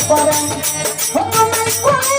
পরম ভগবান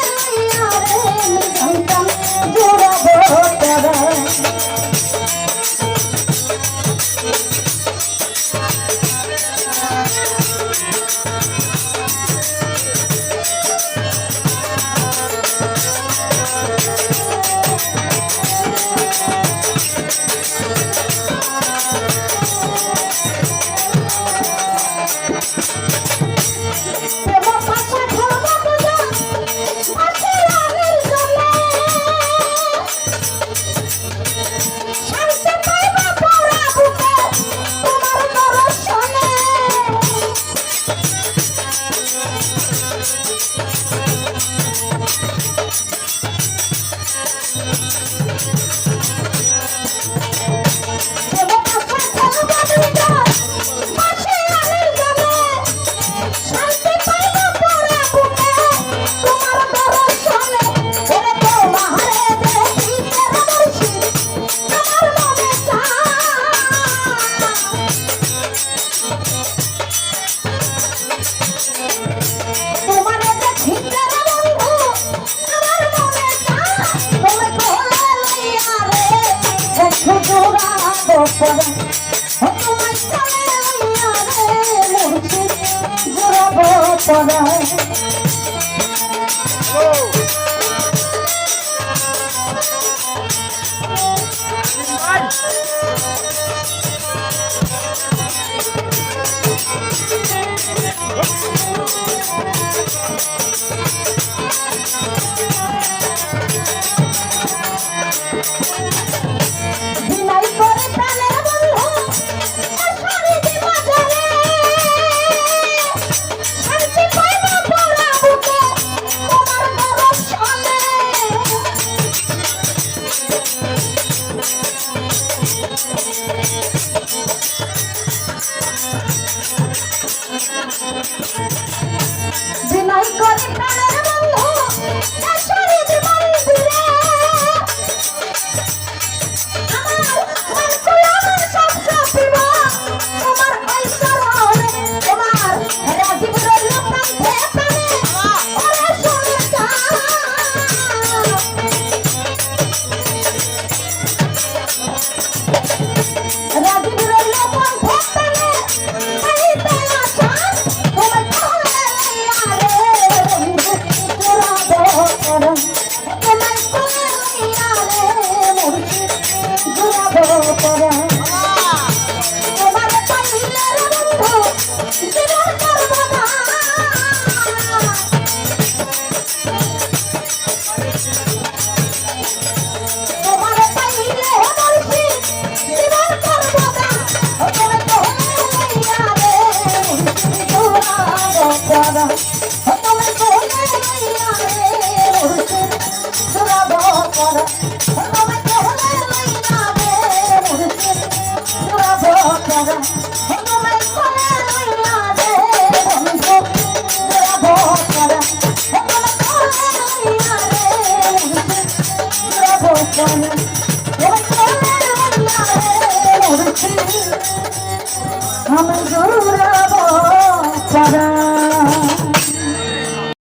Bye. বিনাশ করে প্রাণের বন্ধু ঈশ্বরের জীবন দিলে I'm a